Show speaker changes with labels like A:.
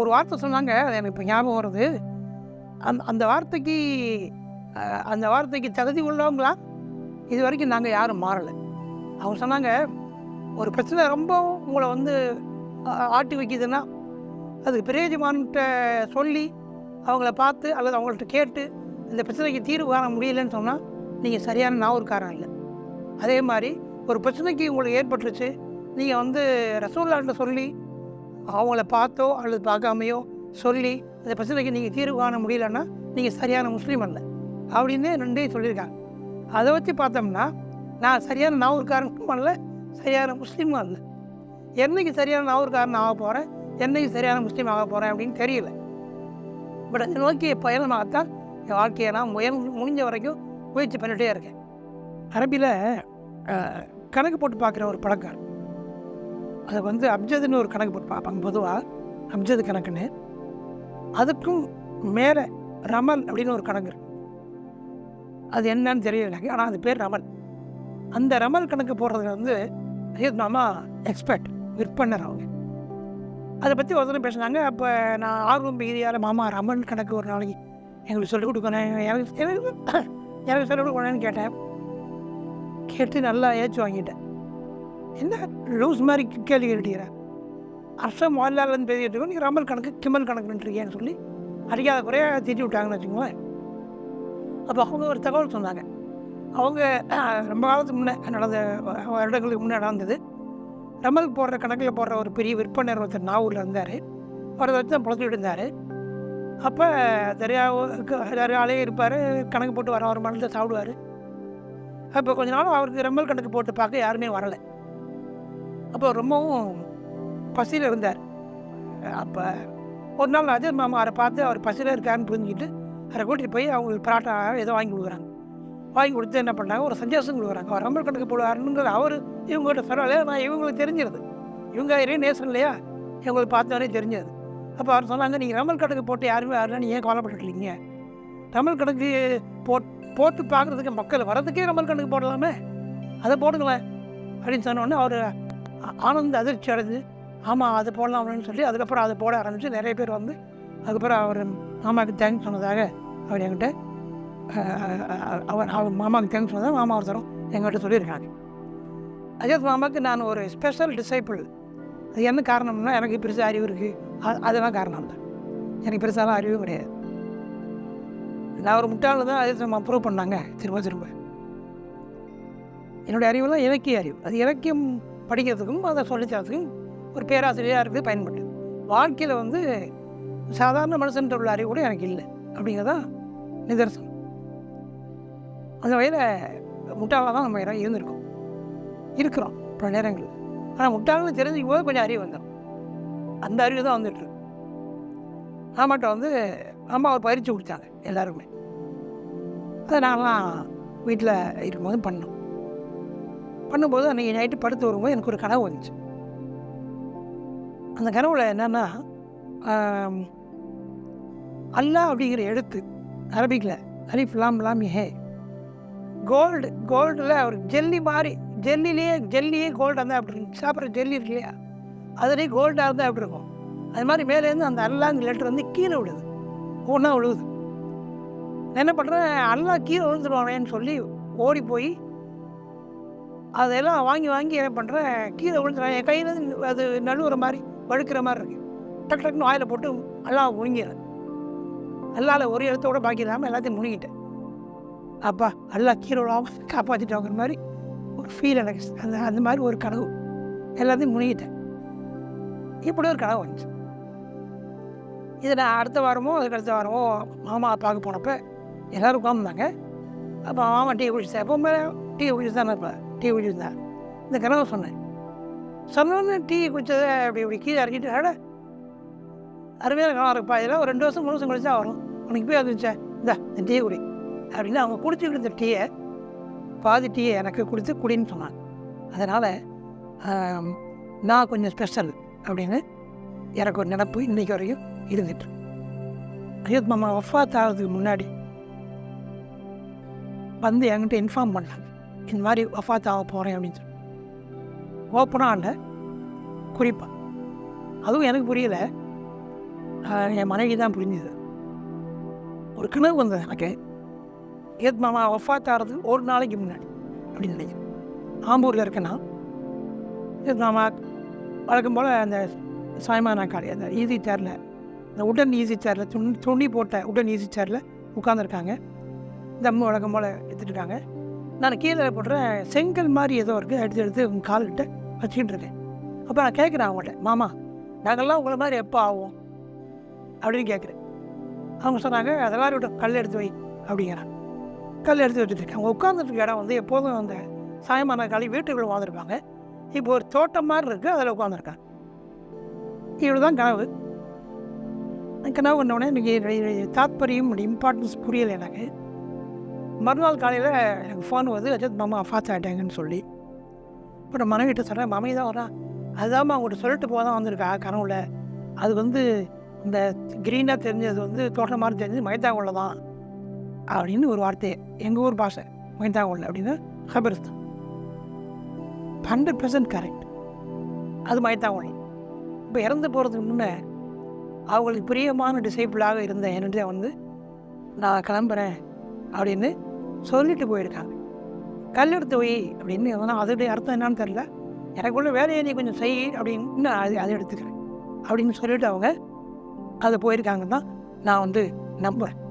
A: ஒரு வார்த்தை சொன்னாங்க அது எனக்கு இப்போ ஞாபகம் வருது. அந் அந்த வார்த்தைக்கு அந்த வார்த்தைக்கு தகுதி உள்ளவங்களா? இது வரைக்கும் நாங்கள் யாரும் மாறலை. அவங்க சொன்னாங்க ஒரு பிரச்சனை ரொம்ப உங்களை வந்து ஆட்டி வைக்குதுன்னா அது பிரயோஜமான்கிட்ட சொல்லி அவங்கள பார்த்து அல்லது அவங்கள்ட்ட கேட்டு இந்த பிரச்சனைக்கு தீர்வு காண முடியலன்னு சொன்னால் நீங்கள் சரியான நாவூர்காரன் இல்லை. அதே மாதிரி ஒரு பிரச்சனைக்கு உங்களுக்கு ஏற்பட்டுருச்சு நீங்கள் வந்து ரசூல்லாட்ட சொல்லி அவங்கள பார்த்தோ அல்லது பார்க்காமையோ சொல்லி அந்த பிரச்சனைக்கு நீங்கள் தீர்வு காண முடியலன்னா நீங்கள் சரியான முஸ்லீம் அல்ல அப்படின்னு ரெண்டையும் சொல்லியிருக்காங்க. அதை வச்சு பார்த்தோம்னா நான் சரியான நாவூர்காரனுக்கும் அல்ல சரியான முஸ்லீமும் அல்ல. என்றைக்கு சரியான நாவூர்காரன் ஆக போகிறேன் என்றைக்கு சரியான முஸ்லீம் ஆக போகிறேன் அப்படின்னு தெரியல. பட் அதை நோக்கிய பயணமாகத்தான் என் வாழ்க்கையை நான் முயல் முடிஞ்ச வரைக்கும் முயற்சி பண்ணிகிட்டே இருக்கேன். அரபியில் கணக்கு போட்டு பார்க்குற ஒரு பழக்கம். அதை வந்து அப்ஜதுன்னு ஒரு கணக்கு போட்டு பார்ப்பாங்க பொதுவாக அப்ஜது கணக்குன்னு. அதுக்கும் மேலே ரமல் அப்படின்னு ஒரு கணக்கு இருக்கு. அது என்னன்னு தெரியல எனக்கு ஆனால் அது பேர் ரமல். அந்த ரமல் கணக்கு போடுறதுல வந்து ஐயத் மாமா எக்ஸ்பர்ட் விற்பனர் அவங்க. அதை பற்றி ஒருத்தரும் பேசுனாங்க. அப்போ நான் ஆர்வம் மிகுதியால் மாமா ரமல் கணக்கு ஒரு நாளைக்கு எங்களுக்கு சொல்லிக் கொடுக்கணும். எனக்கு எனக்கு சொல்லிக் கொடுக்கணும்னு கேட்டேன். கேட்டு நல்லா ஏச்சு வாங்கிட்டேன். என்ன லூஸ் மாதிரி கேள்வி கேட்டுக்கிறேன் அரச மாநிலன்னு பேசிட்டு இருக்கோம் நீ ரமல் கணக்கு கிமல் கணக்குன்றிருக்கேன்னு சொல்லி அறியாத குறையாக திட்டி விட்டாங்கன்னு வச்சுக்கோங்களேன். அப்போ அவங்க ஒரு தகவல் சொன்னாங்க. அவங்க ரொம்ப காலத்துக்கு முன்னே நடந்த வருடங்களுக்கு முன்னே நடந்தது. ரமல் போடுற கணக்கில் போடுற ஒரு பெரிய விற்பனர் ஒருத்தர் நாவூரில் இருந்தார். அவரை வச்சு தான் பொழைச்சிட்டு இருந்தார். அப்போ தெரியாவுக்கு நிறைய இருப்பார் கணக்கு போட்டு வர வர மனதை சாப்பிடுவார். அப்போ கொஞ்ச நாள் அவருக்கு ரமல் கணக்கு போட்டு பார்க்க யாருமே வரலை. அப்போ ரொம்பவும் பசியில் இருந்தார். அப்போ ஒரு நாள் அஜய் மாமா அவரை பார்த்து அவர் பசியில் இருக்காருன்னு புரிஞ்சுக்கிட்டு அவரை கூட்டிகிட்டு போய் அவங்களுக்கு பராட்டா ஏதோ வாங்கி கொடுக்குறாங்க. வாங்கி கொடுத்து என்ன பண்ணாங்க ஒரு சந்தோஷம் கொடுக்குறாங்க. அவர் ரம்பல் கணக்கு போடுவாருங்கிறது அவர் இவங்ககிட்ட சொல்லலை நான் இவங்களுக்கு தெரிஞ்சிருது. இவங்க இதே நேசம் இல்லையா? இவங்களுக்கு பார்த்தவரே தெரிஞ்சது அப்போ அவர் சொன்னாங்க நீங்கள் ரமல் கணக்கு போட்டு யாருமே யாருன்னா நீங்கள் ஏன் கவலைப்பட்டுருக்கீங்க ரமல் கணக்கு போட் போட்டு பார்க்குறதுக்கு மக்கள் வரதுக்கே ரமல் கணக்கு போடலாமே? அதை போடுங்களேன். அப்படின்னு சொன்ன அவர் ஆனந்த அதிர்ச்சி அடைஞ்சு ஆமாம் அது போடலாம் அப்படின்னு சொல்லி அதுக்கப்புறம் அதை போட ஆரம்பித்து நிறைய பேர் வந்து அதுக்கப்புறம் அவர் மாமாவுக்கு தேங்க்ஸ் சொன்னதாக அவர் என்கிட்ட அவர் அவர் மாமாவுக்கு தேங்க்ஸ் சொன்னதாக மாமா ஒருத்தரும் எங்கள்கிட்ட சொல்லியிருக்காங்க. அஜித் மாமாவுக்கு நான் ஒரு ஸ்பெஷல் டிசைபிள் அது என்ன காரணம்னா எனக்கு பெருசாக அறிவு இருக்குது அது அதெல்லாம் காரணம். தான் எனக்கு பெருசாலாம் அறிவும் கிடையாது. நான் ஒரு முட்டாள் தான் அஜித் மாமா ப்ரூவ் பண்ணாங்க. திரும்ப திரும்ப. என்னுடைய அறிவுலாம் இலக்கிய அறிவு. அது இலக்கியம் படிக்கிறதுக்கும் அதை சொல்லித்தரத்துக்கும் ஒரு பேராசிரியராக இருக்குது பயன்பட்டு வாழ்க்கையில் வந்து சாதாரண மனுஷன்ற உள்ள அறிவு கூட எனக்கு இல்லை அப்படிங்கிறதான் நிதர்சனம். அந்த வகையில் முட்டாளாக தான் நம்ம இடம் இருந்திருக்கோம். இருக்கிறோம் பல நேரங்கள் ஆனால் முட்டாள்னு தெரிஞ்சுக்கும் போது கொஞ்சம் அறிவு வந்துடும் அந்த அறிவு தான் வந்துட்டு ஆமாட்ட வந்து அம்மா ஒரு பயிற்சி கொடுத்தாங்க எல்லாருக்குமே. அதை நாங்களாம் வீட்டில் இருக்கும்போது பண்ணோம். பண்ணும்போது அன்றைக்கி நைட்டு படுத்து வரும்போது எனக்கு ஒரு கனவு வந்துச்சு. அந்த கனவுல என்னன்னா அல்லா அல்லாஹ் அப்படிங்கிற எழுத்து அரபிக்கில் அரிஃப் லாம் லாம் ஹே கோல்டு கோல்டில் ஒரு ஜெல்லி மாதிரி ஜெல்லிலேயே ஜெல்லியே கோல்டாக இருந்தால் அப்படி இருக்கும்? சாப்பிட்ற ஜெல்லி இருக்கு இல்லையா? அதுலேயே கோல்டாக இருந்தால் அப்படி இருக்கும்? அது மாதிரி மேலேருந்து அந்த அல்லாங்கிற லெட்டர் வந்து கீழே விழுது. ஒன்றா விழுவுது என்ன பண்ணுறேன் அல்லாஹ் கீழே விழுந்துருவானேன்னு சொல்லி ஓடி போய் அதெல்லாம் வாங்கி வாங்கி என்ன பண்ணுறேன் கீழே விழுந்துறேன் என் கையில் அது நழுவுற மாதிரி வழுக்கிற மாதிரி இருக்கு. டக் டக்குன்னு வாயில் போட்டு எல்லாம் முழுங்கிறேன் அல்லால ஒரு எழுத்தோட பாக்கி இல்லாமல் எல்லாத்தையும் முழுங்கிட்டேன். அப்பா எல்லாம் கீழே விழாமல் காப்பாற்றிட்டாங்கிற மாதிரி ஒரு ஃபீல் எனக்கு. அந்த அந்த மாதிரி ஒரு கனவு. எல்லாத்தையும் முழுங்கிட்டேன். இப்படி ஒரு கனவு வந்துச்சு. இதை நான் அடுத்த வாரமோ அதுக்கு அடுத்த வாரமோ மாமா பார்க்க போனப்போ எல்லோரும் உட்காந்துருந்தாங்க அப்போ மாமா டீ குடிச்சேன் எப்போ டீ குடிச்சு தானே இருப்பேன் டீ குடிச்சிருந்தார் இந்த கனவை சொன்னேன். சொன்னோன்னு டீ குடித்ததை அப்படி இப்படி கீழே இறக்கிட்டு அட அருமையான கனவு இருக்குப்பா. இதெல்லாம் ஒரு ரெண்டு வருஷம் மூணு வருஷம் கழிச்சா வரும். உனக்கு போய் அது இந்த இந்த டீ குடி. அப்படின்னு அவங்க குடிச்சுக்கிட்டு இருந்த டீயை பாதி டீயை எனக்கு கொடுத்து குடின்னு சொன்னாங்க. அதனால் நான் கொஞ்சம் ஸ்பெஷல் அப்படின்னு எனக்கு ஒரு நினப்பு இன்றைக்கி வரையும் இருந்துட்டு அயோத் மாமா வஃபாத் ஆகிறதுக்கு முன்னாடி வந்து என்கிட்ட இன்ஃபார்ம் பண்ணாங்க இந்த மாதிரி வஃபாத் ஆக போகிறேன் அப்படின்னு சொல்லி ஓப்பனாக இல்லை குறிப்பாக அதுவும் எனக்கு புரியல. என் மனைவி தான் புரிஞ்சுது. ஒரு கிணறு வந்தது எனக்கு. ஏத் மாமா ஒஃபாத் ஆகிறது ஒரு நாளைக்கு முன்னாடி அப்படின்னு நினைக்கிறேன். ஆம்பூரில் இருக்கேன்னா ஏத் மாமா வழக்கம் போல் அந்த சாய்மானா காளி அந்த ஈஸி சேரில் இந்த உடன் ஈஸி சேரில் துணி துணி போட்ட உடன் ஈஸி சேரில் உட்காந்துருக்காங்க தம்மு வழக்கம் போல் எடுத்துட்டுருக்காங்க நான் கீழே போடுற செங்கல் மாதிரி ஏதோ இருக்குது எடுத்து எடுத்து உங்கள் கால்கிட்ட வச்சுக்கிட்டு இருக்கேன் அப்போ நான் கேட்குறேன் அவங்கள்ட்ட மாமா நாங்கள்லாம் உங்களை மாதிரி எப்போ ஆகும் அப்படின்னு கேட்குறேன் அவங்க சொன்னாங்க அதெல்லாம் விட்டு கல் எடுத்து வை அப்படிங்கிறான் கல் எடுத்து வச்சுருக்கேன் அவங்க உட்காந்துருக்க இடம் வந்து எப்போதும் அந்த சாயமான காலி வீட்டுக்குள்ளே வாழ்ந்துருப்பாங்க இப்போ ஒரு தோட்டம் மாதிரி இருக்குது அதில் உட்காந்துருக்காங்க இவ்வளோ தான் கனவு கனவு பண்ணோடனே எனக்கு தாத்பரியம் இம்பார்ட்டன்ஸ் புரியலை எனக்கு மறுநாள் காலையில் எனக்கு ஃபோன் வந்து அஜித் மாமா ஃபாஸ்ட் ஆகிட்டாங்கன்னு சொல்லி. இப்போ நான் மனைவிட்ட சொல்கிறேன் மம்மி தான் வரான் அதுதான் அவங்கள்ட்ட சொல்லிட்டு போக தான் வந்திருக்கா கனவுல. அது வந்து இந்த க்ரீனாக தெரிஞ்சது வந்து தோட்டம் மாதிரி தெரிஞ்சது மைத்தாங்குள்ள தான் அப்படின்னு ஒரு வார்த்தை. எங்கள் ஊர் பாஷை மைத்தாங்குள்ள அப்படின்னு ஹபரிஸ்தான் ஹண்ட்ரட் பர்சன்ட் கரெக்ட் அது மைத்தாங்குள்ள இப்போ இறந்து போகிறதுக்கு முன்னே அவங்களுக்கு பிரியமான டிசைபிளாக இருந்தேன் என்னிட்ட வந்து நான் கிளம்புறேன் அப்படின்னு சொல்லிட்டு போயிருக்காங்க கல் எடுத்து வை அப்படின்னு சொன்னால் அதோடைய அர்த்தம் என்னன்னு தெரில எனக்குள்ள வேலையை நீ கொஞ்சம் செய் அப்படின்னு நான் அது அதை எடுத்துக்கிறேன் அப்படின்னு சொல்லிட்டு அவங்க அதை போயிருக்காங்க தான் நான் வந்து நம்புவேன்.